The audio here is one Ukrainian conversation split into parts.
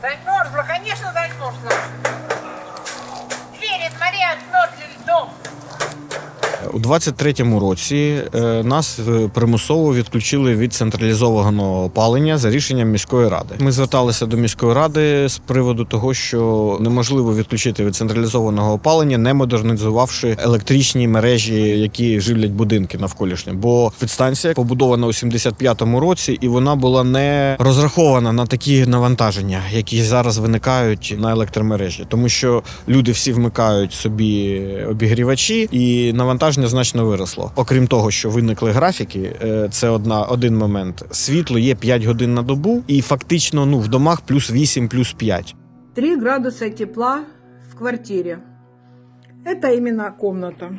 Замерзла. Конечно, замерзла. Двери, смотри, отмерзли льдом. У 23-му році е, нас е, примусово відключили від централізованого опалення за рішенням міської ради. Ми зверталися до міської ради з приводу того, що неможливо відключити від централізованого опалення, не модернізувавши електричні мережі, які живлять будинки навколишні. Бо підстанція побудована у 75-му році, і вона була не розрахована на такі навантаження, які зараз виникають на електромережі, тому що люди всі вмикають собі обігрівачі, і навантаження значно виросло. Окрім того, що виникли графіки, е, це одна один момент. Світло є 5 годин на добу, і фактично ну в домах плюс 8, плюс 5. 3 градуса тепла в квартирі. Це іменно комната.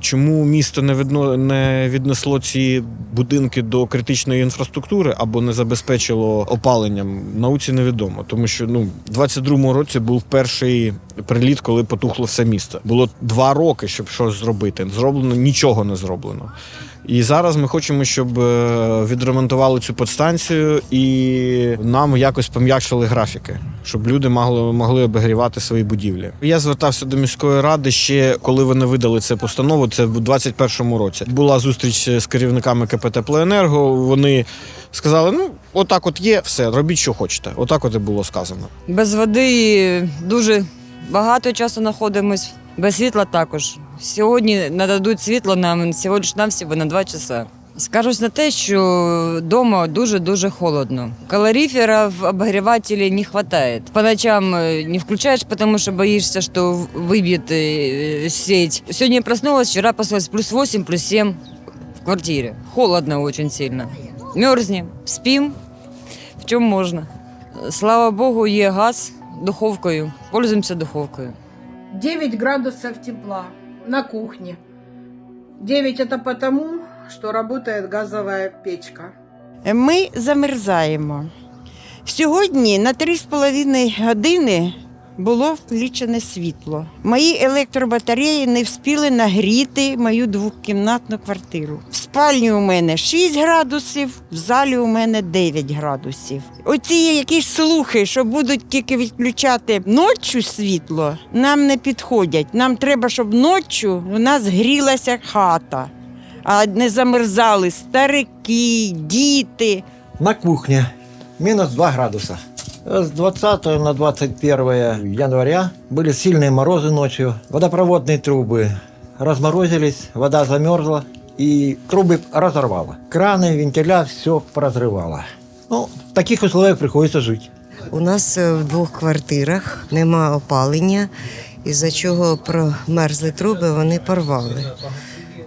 Чому місто не відно не віднесло ці будинки до критичної інфраструктури або не забезпечило опаленням? Науці невідомо, тому що ну в 22-му році був перший приліт, коли потухло все місто. Було два роки, щоб щось зробити. Зроблено нічого не зроблено. І зараз ми хочемо, щоб е, відремонтували цю подстанцію і нам якось пом'якшили графіки, щоб люди могли, могли обігрівати свої будівлі. Я звертався до міської ради ще коли вони видали це постанову. Це в 21-му році. Була зустріч з керівниками КП «Теплоенерго». Вони сказали: ну отак, от є, все, робіть, що хочете. Отак, от і було сказано. Без води дуже багато часу знаходимось, без світла також. Сьогодні нададуть світло нам всього лиш навсього на 2 часа. Скажусь на те, що вдома дуже-дуже холодно. Калорифера в обогревателе не хватает. По ночам э, не включаешь, потому что боишься, что выбьет э, сеть. Сегодня я проснулась, вчера проснулась плюс 8, плюс 7 в квартире. Холодно очень сильно. Мерзнем, спим, в чем можно. Слава Богу, є газ духовкою. Пользуємося духовкою. 9 градусов тепла на кухне. 9 это потому, что работает газовая печка. Ми замерзаємо. Сьогодні на 3,5 години було включене світло. Мої електробатареї не встигли нагріти мою двокімнатну квартиру В спальні у мене 6 градусів, в залі у мене 9 градусів. Оці якісь слухи, що будуть тільки відключати ночі світло, нам не підходять. Нам треба, щоб ночі у нас грілася хата, а не замерзали старики, діти. На кухне минус 2 градуса. С 20 на 21 января были сильные морозы ночью. Водопроводные трубы разморозились, вода замерзла и трубы разорвало. Краны, вентиля, все поразрывало. Ну, в таких условиях приходится жить. У нас е, в двох квартирах нема опалення, із-за чого промерзли труби, вони порвали.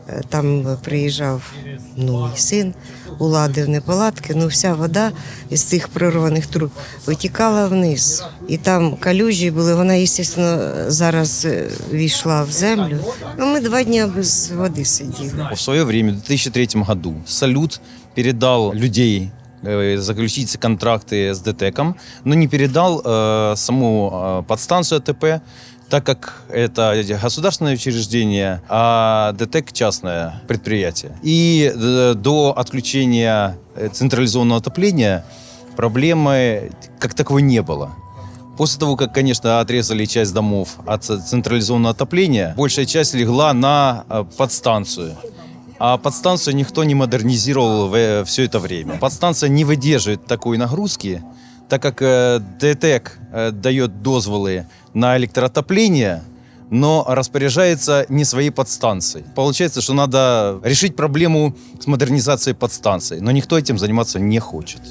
Е, Там приїжджав ну, мій син, уладив неполадки, ну вся вода із цих прорваних труб витікала вниз. І там калюжі були, вона, звісно, зараз е, війшла в землю. Ну, ми два дні без води сиділи. В свое время, в 2003 году, Салют передал людей э, заключить контракты с ДТЭКом, но не передал э, саму э, подстанцию АТП, так как это государственное учреждение, а ДТЭК частное предприятие. И э, до отключения э, централизованного отопления проблемы как таковой не было. После того, как, конечно, отрезали часть домов от централизованного отопления, большая часть легла на э, подстанцию. А подстанцию никто не модернизировал все это время. Подстанция не выдерживает такой нагрузки, так как э, ДТЭК э, дает дозволы на электроотопление, но распоряжается не своей подстанцией. Получается, что надо решить проблему с модернизацией подстанции, но никто этим заниматься не хочет.